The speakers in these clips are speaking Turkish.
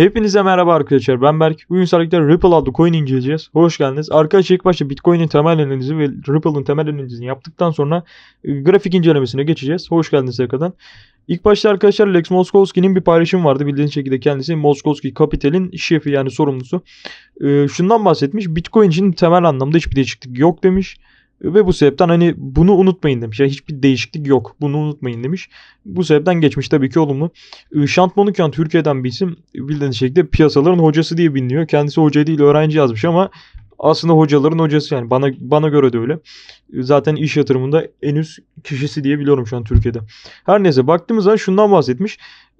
Hepinize merhaba arkadaşlar ben Berk. Bugün sizlerle Ripple adlı coin inceleyeceğiz. Hoş geldiniz. Arkadaşlar ilk başta Bitcoin'in temel analizi ve Ripple'ın temel analizini yaptıktan sonra e, grafik incelemesine geçeceğiz. Hoş geldiniz tekrardan. İlk başta arkadaşlar Lex Moskowski'nin bir paylaşım vardı. Bildiğiniz şekilde kendisi Moskowski Capital'in şefi yani sorumlusu. E, şundan bahsetmiş. Bitcoin için temel anlamda hiçbir değişiklik yok demiş. Ve bu sebepten hani bunu unutmayın demiş. Yani hiçbir değişiklik yok. Bunu unutmayın demiş. Bu sebepten geçmiş tabii ki olumlu. Ee, Şant Monukyan Türkiye'den bir isim. Bildiğiniz şekilde piyasaların hocası diye biliniyor. Kendisi hoca değil öğrenci yazmış ama aslında hocaların hocası yani bana bana göre de öyle. Ee, Zaten iş yatırımında en üst kişisi diye biliyorum şu an Türkiye'de. Her neyse baktığımız zaman şundan bahsetmiş.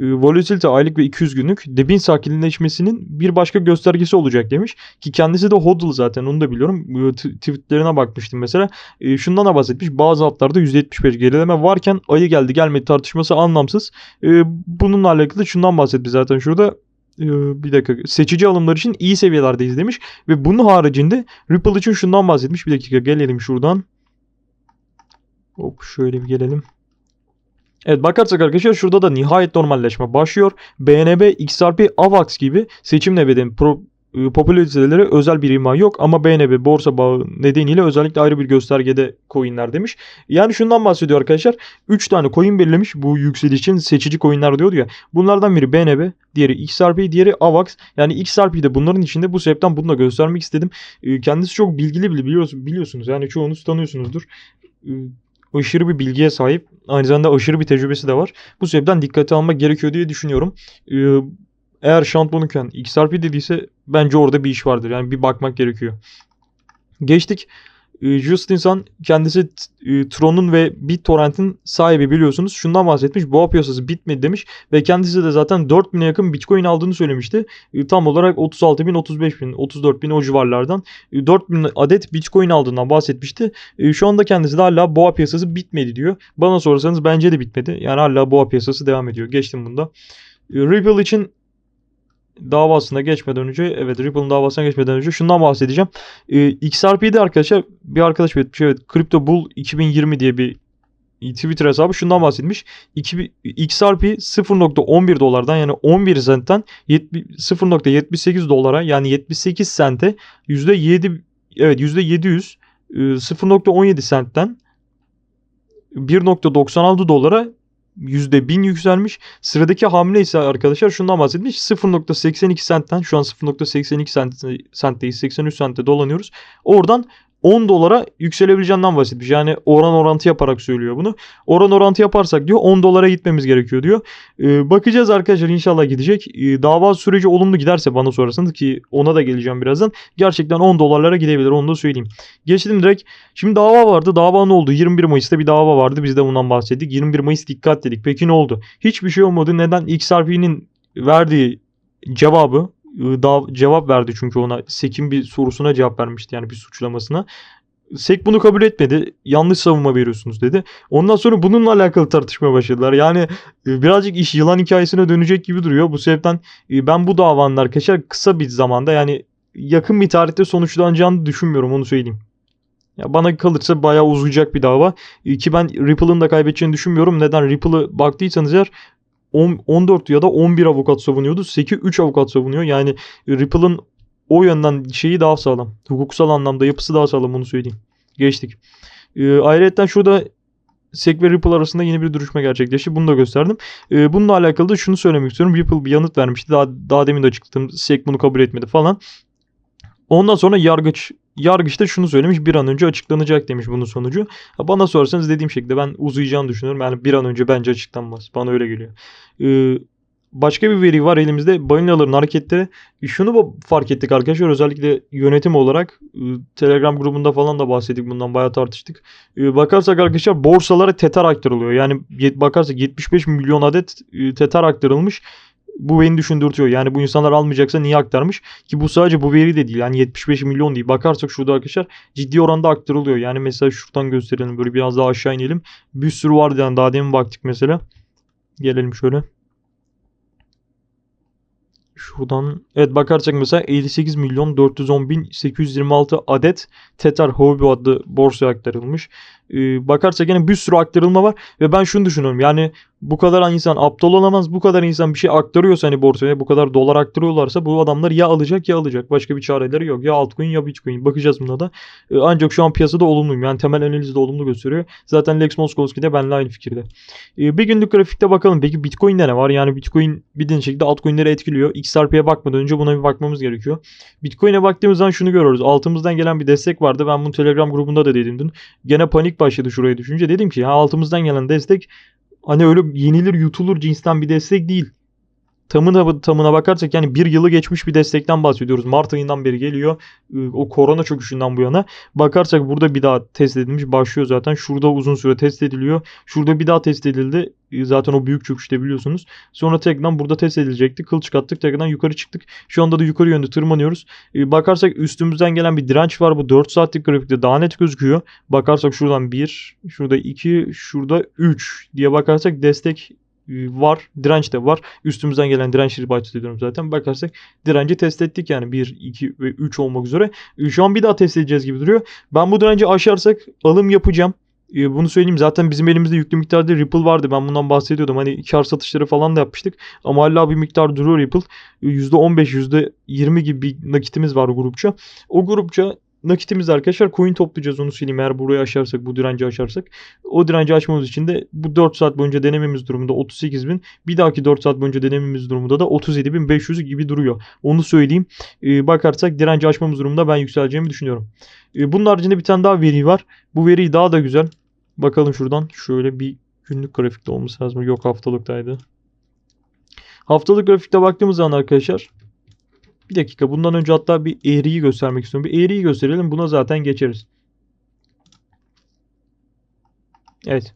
E, Volatility aylık ve 200 günlük debin sakinleşmesinin bir başka göstergesi olacak demiş. Ki kendisi de hodl zaten onu da biliyorum. E, Tweetlerine bakmıştım mesela. E, şundan da bahsetmiş. Bazı hatlarda %75 gerileme varken ayı geldi gelmedi tartışması anlamsız. E, bununla alakalı şundan bahsetti zaten şurada. Bir dakika. Seçici alımlar için iyi seviyelerdeyiz demiş. Ve bunun haricinde Ripple için şundan bahsetmiş. Bir dakika gelelim şuradan. Hop şöyle bir gelelim. Evet bakarsak arkadaşlar şurada da nihayet normalleşme başlıyor. BNB, XRP, AVAX gibi seçim nebeden pro, e, popülariteleri özel bir ima yok ama BNB borsa bağı nedeniyle özellikle ayrı bir göstergede coinler demiş. Yani şundan bahsediyor arkadaşlar. 3 tane coin belirlemiş bu yükseliş için seçici coinler diyordu ya. Bunlardan biri BNB, diğeri XRP, diğeri AVAX. Yani XRP de bunların içinde bu sebepten bunu da göstermek istedim. E, Kendisi çok bilgili bile biliyorsunuz. Yani çoğunuz tanıyorsunuzdur. Aşırı bir bilgiye sahip. Aynı zamanda aşırı bir tecrübesi de var. Bu sebepten dikkate almak gerekiyor diye düşünüyorum. Ee, eğer Şant Bonuken XRP dediyse bence orada bir iş vardır. Yani bir bakmak gerekiyor. Geçtik. Ee, Justin Sun kendisi e, Tron'un ve BitTorrent'in sahibi biliyorsunuz. Şundan bahsetmiş. Boğa piyasası bitmedi demiş. Ve kendisi de zaten 4000'e yakın Bitcoin aldığını söylemişti. E, tam olarak 36 bin, 35 bin, 34 bin o civarlardan. E, 4000 adet Bitcoin aldığından bahsetmişti. E, şu anda kendisi de hala boğa piyasası bitmedi diyor. Bana sorarsanız bence de bitmedi. Yani hala boğa piyasası devam ediyor. Geçtim bunda. E, Ripple için davasına geçmeden önce evet Ripple'ın davasına geçmeden önce şundan bahsedeceğim. E, XRP'de arkadaşlar bir arkadaş belirtmiş evet Crypto Bull 2020 diye bir Twitter hesabı şundan bahsetmiş. 2000 XRP 0.11 dolardan yani 11 sentten 70 0.78 dolara yani 78 sente %7 evet %700 e, 0.17 sentten 1.96 dolara %1000 yükselmiş. Sıradaki hamle ise arkadaşlar şundan bahsetmiş. 0.82 sentten şu an 0.82 sent, sentteyiz. 83 sente dolanıyoruz. Oradan 10 dolara yükselebileceğinden bahsetmiş. Yani oran orantı yaparak söylüyor bunu. Oran orantı yaparsak diyor 10 dolara gitmemiz gerekiyor diyor. Ee, bakacağız arkadaşlar inşallah gidecek. Ee, dava süreci olumlu giderse bana sorarsanız ki ona da geleceğim birazdan. Gerçekten 10 dolarlara gidebilir onu da söyleyeyim. Geçtim direkt. Şimdi dava vardı. Dava ne oldu? 21 Mayıs'ta bir dava vardı. Biz de bundan bahsettik. 21 Mayıs dikkat dedik. Peki ne oldu? Hiçbir şey olmadı. Neden? XRP'nin verdiği cevabı da cevap verdi çünkü ona Sek'in bir sorusuna cevap vermişti yani bir suçlamasına. Sek bunu kabul etmedi. Yanlış savunma veriyorsunuz dedi. Ondan sonra bununla alakalı tartışmaya başladılar. Yani e, birazcık iş yılan hikayesine dönecek gibi duruyor. Bu sebepten e, ben bu davanın arkadaşlar kısa bir zamanda yani yakın bir tarihte sonuçlanacağını düşünmüyorum onu söyleyeyim. Ya bana kalırsa bayağı uzayacak bir dava. Ki ben Ripple'ın da kaybedeceğini düşünmüyorum. Neden? Ripple'ı baktıysanız eğer 10 14 ya da 11 avukat savunuyordu. Seki 3 avukat savunuyor. Yani Ripple'ın o yönden şeyi daha sağlam. Hukuksal anlamda yapısı daha sağlam onu söyleyeyim. Geçtik. Ee, ayrıca şurada SEC ve Ripple arasında yeni bir duruşma gerçekleşti. Bunu da gösterdim. Ee, bununla alakalı da şunu söylemek istiyorum. Ripple bir yanıt vermişti. Daha, daha demin de açıkladım. SEC bunu kabul etmedi falan. Ondan sonra yargıç yargıç da şunu söylemiş bir an önce açıklanacak demiş bunun sonucu. Bana sorarsanız dediğim şekilde ben uzayacağını düşünüyorum. Yani bir an önce bence açıklanmaz. Bana öyle geliyor. Ee, başka bir veri var elimizde. Balinaların hareketleri. Şunu bu- fark ettik arkadaşlar. Özellikle yönetim olarak e, Telegram grubunda falan da bahsettik. Bundan bayağı tartıştık. E, bakarsak arkadaşlar borsalara tetar aktarılıyor. Yani bakarsak 75 milyon adet e, tetar aktarılmış. Bu beni düşündürtüyor. Yani bu insanlar almayacaksa niye aktarmış? Ki bu sadece bu veri de değil. Yani 75 milyon değil. Bakarsak şurada arkadaşlar ciddi oranda aktarılıyor. Yani mesela şuradan gösterelim. Böyle biraz daha aşağı inelim. Bir sürü vardı yani. Daha demin baktık mesela. Gelelim şöyle. Şuradan evet bakarsak mesela 58 milyon 410 bin 826 adet Tether Huobi adlı borsaya aktarılmış. e, bakarsak yine bir sürü aktarılma var ve ben şunu düşünüyorum. Yani bu kadar insan aptal olamaz. Bu kadar insan bir şey aktarıyorsa hani borsaya bu kadar dolar aktarıyorlarsa bu adamlar ya alacak ya alacak. Başka bir çareleri yok. Ya altcoin ya bitcoin. Bakacağız buna da. E, ancak şu an piyasada olumluyum. Yani temel analizi de olumlu gösteriyor. Zaten Lex Moskowski de benimle aynı fikirde. E, bir günlük grafikte bakalım. Peki bitcoin'de ne var? Yani bitcoin bildiğin şekilde altcoin'leri etkiliyor. XRP'ye bakmadan önce buna bir bakmamız gerekiyor. Bitcoin'e baktığımız zaman şunu görüyoruz. Altımızdan gelen bir destek vardı. Ben bunu Telegram grubunda da dedim dün. Gene panik başladı şuraya düşünce. Dedim ki ha altımızdan gelen destek hani öyle yenilir yutulur cinsten bir destek değil. Tamına, tamına bakarsak yani bir yılı geçmiş bir destekten bahsediyoruz. Mart ayından beri geliyor. Ee, O korona çöküşünden bu yana. Bakarsak burada bir daha test edilmiş. Başlıyor zaten. Şurada uzun süre test ediliyor. Şurada bir daha test edildi. Ee, Zaten o büyük çöküşte biliyorsunuz. Sonra tekrardan burada test edilecekti. Kıl çıkarttık. Tekrardan yukarı çıktık. Şu anda da yukarı yönde tırmanıyoruz. Ee, Bakarsak üstümüzden gelen bir direnç var. Bu 4 saatlik grafikte daha net gözüküyor. Bakarsak şuradan 1, şurada 2, şurada 3 diye bakarsak destek var. Direnç de var. Üstümüzden gelen dirençleri bahsediyorum zaten. Bakarsak direnci test ettik yani 1, 2 ve 3 olmak üzere. E, Şu an bir daha test edeceğiz gibi duruyor. Ben bu direnci aşarsak alım yapacağım. E, Bunu söyleyeyim zaten bizim elimizde yüklü miktarda Ripple vardı. Ben bundan bahsediyordum. Hani kar satışları falan da yapmıştık. Ama hala bir miktar duruyor Ripple. E, %15, %20 gibi bir nakitimiz var grupça. O grupça nakitimiz arkadaşlar coin toplayacağız onu söyleyeyim eğer burayı aşarsak bu direnci aşarsak. O direnci aşmamız için de bu 4 saat boyunca denememiz durumunda 38 bin bir dahaki 4 saat boyunca denememiz durumunda da 37.500 gibi duruyor. Onu söyleyeyim. Ee, bakarsak direnci aşmamız durumunda ben yükseleceğimi düşünüyorum. Ee, bunun haricinde bir tane daha veri var. Bu veriyi daha da güzel. Bakalım şuradan şöyle bir günlük grafikte olması lazım. Yok haftalıktaydı. Haftalık grafikte baktığımız zaman arkadaşlar bir dakika bundan önce hatta bir eğriyi göstermek istiyorum. Bir eğriyi gösterelim. Buna zaten geçeriz. Evet.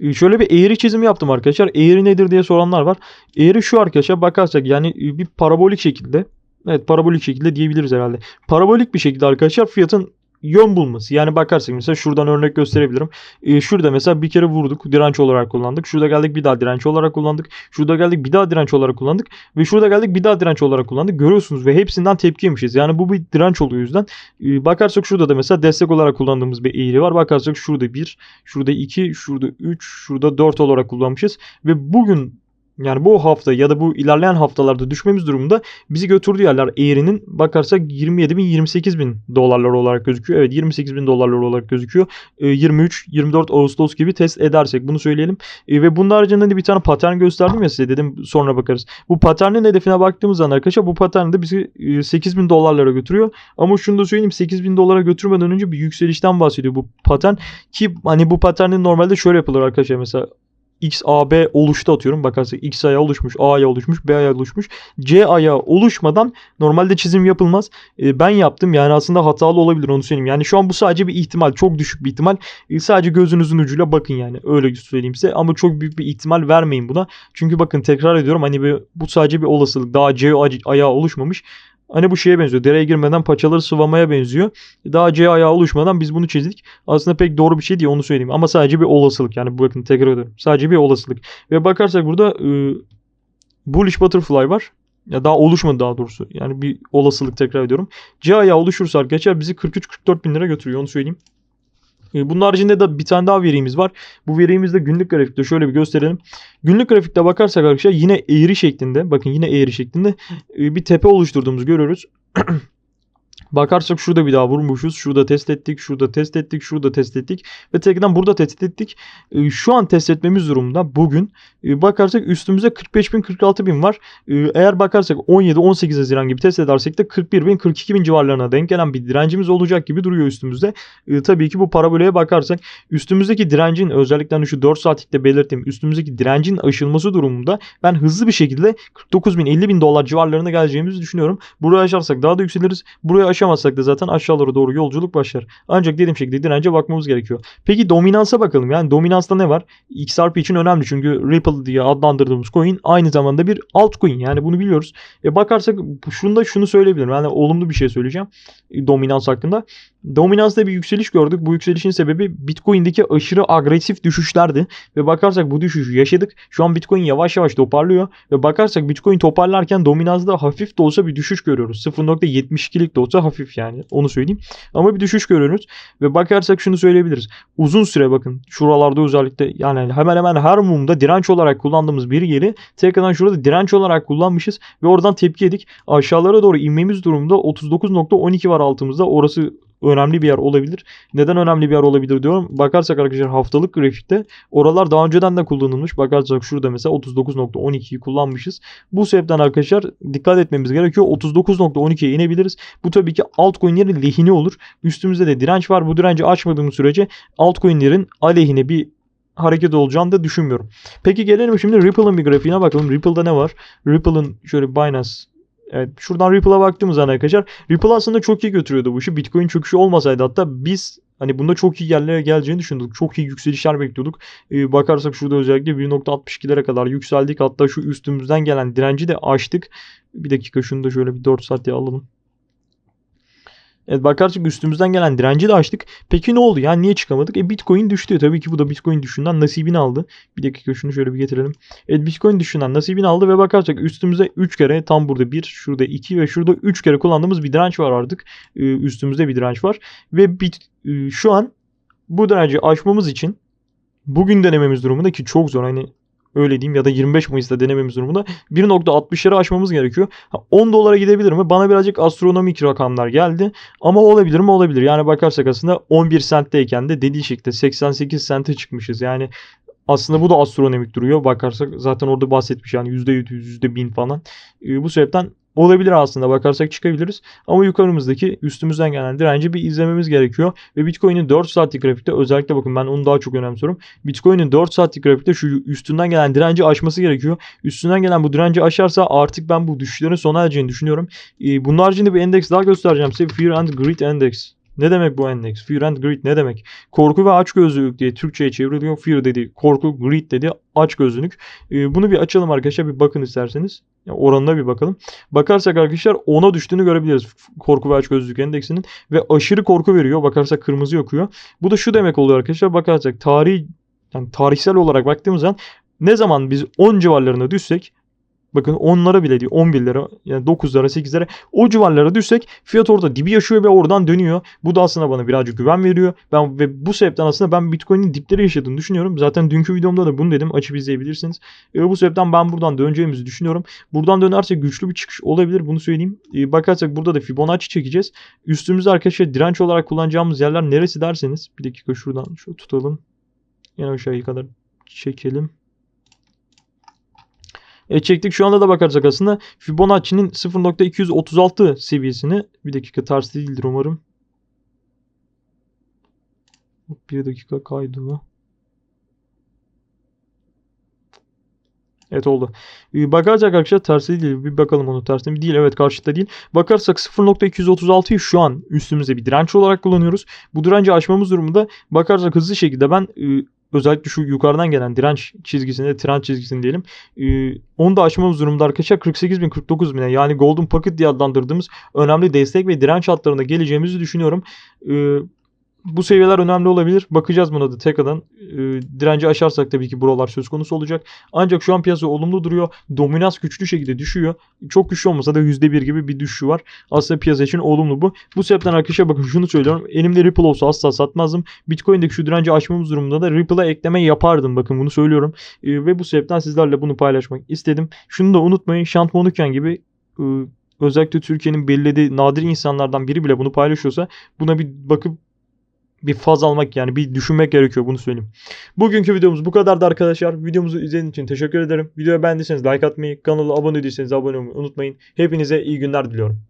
Ee, Şöyle bir eğri çizimi yaptım arkadaşlar. Eğri nedir diye soranlar var. Eğri şu arkadaşlar bakarsak yani e, bir parabolik şekilde. Evet parabolik şekilde diyebiliriz herhalde. Parabolik bir şekilde arkadaşlar fiyatın yön bulması. Yani bakarsak mesela şuradan örnek gösterebilirim. Ee, şurada mesela bir kere vurduk. Direnç olarak kullandık. Şurada geldik bir daha direnç olarak kullandık. Şurada geldik bir daha direnç olarak kullandık. Ve şurada geldik bir daha direnç olarak kullandık. Görüyorsunuz ve hepsinden tepki yemişiz. Yani bu bir direnç oluyor o yüzden. Ee, bakarsak şurada da mesela destek olarak kullandığımız bir eğri var. Bakarsak şurada 1, şurada 2, şurada 3, şurada 4 olarak kullanmışız. Ve bugün yani bu hafta ya da bu ilerleyen haftalarda düşmemiz durumunda bizi götürdüğü yerler eğrinin bakarsak 27 bin 28 bin dolarlar olarak gözüküyor. Evet 28 bin dolarlar olarak gözüküyor. Ee, 23 24 Ağustos gibi test edersek bunu söyleyelim. Ee, ve bunun haricinde de bir tane patern gösterdim ya size dedim sonra bakarız. Bu paternin hedefine baktığımız zaman arkadaşlar bu patern de bizi e, 8 bin dolarlara götürüyor. Ama şunu da söyleyeyim 8 bin dolara götürmeden önce bir yükselişten bahsediyor bu patern. Ki hani bu paternin normalde şöyle yapılır arkadaşlar mesela X, A, B oluştu atıyorum. Bakarsak X ayağı oluşmuş, A ayağı oluşmuş, B ayağı oluşmuş. C ayağı oluşmadan normalde çizim yapılmaz. E, ben yaptım yani aslında hatalı olabilir onu söyleyeyim. Yani şu an bu sadece bir ihtimal. Çok düşük bir ihtimal. E, sadece gözünüzün ucuyla bakın yani. Öyle söyleyeyim size. Ama çok büyük bir ihtimal vermeyin buna. Çünkü bakın tekrar ediyorum hani bir, bu sadece bir olasılık. Daha C ayağı oluşmamış. Hani bu şeye benziyor. Dereye girmeden paçaları sıvamaya benziyor. Daha C ayağı oluşmadan biz bunu çizdik. Aslında pek doğru bir şey değil onu söyleyeyim. Ama sadece bir olasılık. Yani bakın tekrar ediyorum. Sadece bir olasılık. Ve bakarsak burada e, bullish butterfly var. Ya daha oluşmadı daha doğrusu. Yani bir olasılık tekrar ediyorum. C ayağı oluşursa arkadaşlar bizi 43-44 bin lira götürüyor onu söyleyeyim. E, Bunun haricinde de bir tane daha verimiz var. Bu verimiz de günlük grafikte şöyle bir gösterelim. Günlük grafikte bakarsak arkadaşlar yine eğri şeklinde bakın yine eğri şeklinde e, bir tepe oluşturduğumuzu görüyoruz. Bakarsak şurada bir daha vurmuşuz. Şurada test ettik, şurada test ettik, şurada test ettik ve tekrardan burada test ettik. E, Şu an test etmemiz durumda bugün. E, Bakarsak üstümüzde 45 bin 46 bin var. E, Eğer bakarsak 17-18 Haziran gibi test edersek de 41 bin 42 bin civarlarına denk gelen bir direncimiz olacak gibi duruyor üstümüzde. E, Tabii ki bu paraboleye bakarsak üstümüzdeki direncin özellikle hani şu 4 saatlikte belirttiğim üstümüzdeki direncin aşılması durumunda ben hızlı bir şekilde 49 bin 50 bin dolar civarlarına geleceğimizi düşünüyorum. Buraya aşarsak daha da yükseliriz. Buraya aşamazsak da zaten aşağılara doğru yolculuk başlar. Ancak dediğim şekilde dirence bakmamız gerekiyor. Peki dominansa bakalım. Yani dominansta ne var? XRP için önemli çünkü Ripple diye adlandırdığımız coin aynı zamanda bir altcoin. Yani bunu biliyoruz. E bakarsak şunu da şunu söyleyebilirim. Yani olumlu bir şey söyleyeceğim. E, dominans hakkında. Dominance'da bir yükseliş gördük. Bu yükselişin sebebi Bitcoin'deki aşırı agresif düşüşlerdi. Ve bakarsak bu düşüşü yaşadık. Şu an Bitcoin yavaş yavaş toparlıyor. Ve bakarsak Bitcoin toparlarken Dominance'da hafif de olsa bir düşüş görüyoruz. 0.72'lik de olsa hafif yani onu söyleyeyim. Ama bir düşüş görüyoruz. Ve bakarsak şunu söyleyebiliriz. Uzun süre bakın şuralarda özellikle yani hemen hemen her mumda direnç olarak kullandığımız bir yeri tekrardan şurada direnç olarak kullanmışız. Ve oradan tepki yedik. Aşağılara doğru inmemiz durumda 39.12 var altımızda. Orası önemli bir yer olabilir. Neden önemli bir yer olabilir diyorum. Bakarsak arkadaşlar haftalık grafikte oralar daha önceden de kullanılmış. Bakarsak şurada mesela 39.12'yi kullanmışız. Bu sebepten arkadaşlar dikkat etmemiz gerekiyor. 39.12'ye inebiliriz. Bu tabii ki altcoin'lerin lehine olur. Üstümüzde de direnç var. Bu direnci açmadığımız sürece altcoin'lerin aleyhine bir hareket olacağını da düşünmüyorum. Peki gelelim şimdi Ripple'ın bir grafiğine bakalım. Ripple'da ne var? Ripple'ın şöyle Binance Evet şuradan Ripple'a baktığımız zaman arkadaşlar Ripple aslında çok iyi götürüyordu bu işi. Bitcoin çöküşü olmasaydı hatta biz hani bunda çok iyi yerlere geleceğini düşündük. Çok iyi yükselişler bekliyorduk. Ee, bakarsak şurada özellikle 1.62'lere kadar yükseldik. Hatta şu üstümüzden gelen direnci de aştık. Bir dakika şunu da şöyle bir 4 saat alalım. Evet bakarsak üstümüzden gelen direnci de açtık. Peki ne oldu ya? Niye çıkamadık? E Bitcoin düştü. Tabii ki bu da Bitcoin düşünden nasibini aldı. Bir dakika şunu şöyle bir getirelim. Evet Bitcoin düşünden nasibini aldı ve bakarsak üstümüze 3 kere tam burada 1, şurada 2 ve şurada 3 kere kullandığımız bir direnç var artık. Ee, üstümüzde bir direnç var. Ve bit, e, şu an bu direnci aşmamız için bugün denememiz durumunda ki çok zor. Hani öyle diyeyim ya da 25 Mayıs'ta denememiz durumunda 1.60'ları aşmamız gerekiyor. Ha, 10 dolara gidebilir mi? Bana birazcık astronomik rakamlar geldi. Ama olabilir mi? Olabilir. Yani bakarsak aslında 11 centteyken de dediği şekilde 88 sente çıkmışız. Yani aslında bu da astronomik duruyor. Bakarsak zaten orada bahsetmiş yani %700, %1000 falan. Ee, bu sebepten olabilir aslında bakarsak çıkabiliriz. Ama yukarımızdaki üstümüzden gelen direnci bir izlememiz gerekiyor. Ve Bitcoin'in 4 saatlik grafikte özellikle bakın ben onu daha çok önemsiyorum. Bitcoin'in 4 saatlik grafikte şu üstünden gelen direnci aşması gerekiyor. Üstünden gelen bu direnci aşarsa artık ben bu düşüşlerin sona ereceğini düşünüyorum. Ee, bunun haricinde bir endeks daha göstereceğim size. Fear and Greed Index. Ne demek bu endeks? Fear and greed ne demek? Korku ve açgözlülük diye Türkçe'ye çevriliyor. Fear dedi korku, greed dedi açgözlülük. Ee, bunu bir açalım arkadaşlar bir bakın isterseniz. Oranına bir bakalım. Bakarsak arkadaşlar 10'a düştüğünü görebiliriz korku ve açgözlülük endeksinin. Ve aşırı korku veriyor. Bakarsak kırmızı yakıyor. Bu da şu demek oluyor arkadaşlar. Bakarsak tarih yani tarihsel olarak baktığımız zaman ne zaman biz 10 civarlarına düşsek Bakın 10'lara bile değil 11'lere yani 9'lara 8'lere o civarlara düşsek fiyat orada dibi yaşıyor ve oradan dönüyor. Bu da aslında bana birazcık güven veriyor. Ben ve bu sebepten aslında ben Bitcoin'in dipleri yaşadığını düşünüyorum. Zaten dünkü videomda da bunu dedim. Açıp izleyebilirsiniz. E, bu sebepten ben buradan döneceğimizi düşünüyorum. Buradan dönersek güçlü bir çıkış olabilir. Bunu söyleyeyim. E, bakarsak burada da Fibonacci çekeceğiz. Üstümüzde arkadaşlar direnç olarak kullanacağımız yerler neresi derseniz. Bir dakika şuradan şu tutalım. Yine aşağıya kadar çekelim. E çektik. Şu anda da bakarsak aslında Fibonacci'nin 0.236 seviyesini bir dakika ters değildir umarım. Bir dakika kaydı mı? Evet oldu. Bakarsak arkadaşlar tersi değil. Bir bakalım onu tersine. Değil evet karşıda değil. Bakarsak 0.236'yı şu an üstümüzde bir direnç olarak kullanıyoruz. Bu direnci aşmamız durumunda bakarsak hızlı şekilde ben özellikle şu yukarıdan gelen direnç çizgisinde, trend çizgisini diyelim. E, onu da aşmamız durumda arkadaşlar 48 bin 49 bine yani Golden Pocket diye adlandırdığımız önemli destek ve direnç hatlarına geleceğimizi düşünüyorum. E, bu seviyeler önemli olabilir. Bakacağız buna da tekrardan. E, direnci aşarsak tabii ki buralar söz konusu olacak. Ancak şu an piyasa olumlu duruyor. Dominans güçlü şekilde düşüyor. Çok güçlü olmasa da %1 gibi bir düşüşü var. Aslında piyasa için olumlu bu. Bu sebepten arkadaşlar bakın şunu söylüyorum. Elimde Ripple olsa asla satmazdım. Bitcoin'deki şu direnci aşmamız durumunda da Ripple'a ekleme yapardım. Bakın bunu söylüyorum. E, ve bu sebepten sizlerle bunu paylaşmak istedim. Şunu da unutmayın. Şant Monuken gibi e, özellikle Türkiye'nin belirlediği nadir insanlardan biri bile bunu paylaşıyorsa buna bir bakıp bir faz almak yani bir düşünmek gerekiyor bunu söyleyeyim. Bugünkü videomuz bu kadardı arkadaşlar. Videomuzu izlediğiniz için teşekkür ederim. Videoyu beğendiyseniz like atmayı, kanala abone değilseniz abone olmayı unutmayın. Hepinize iyi günler diliyorum.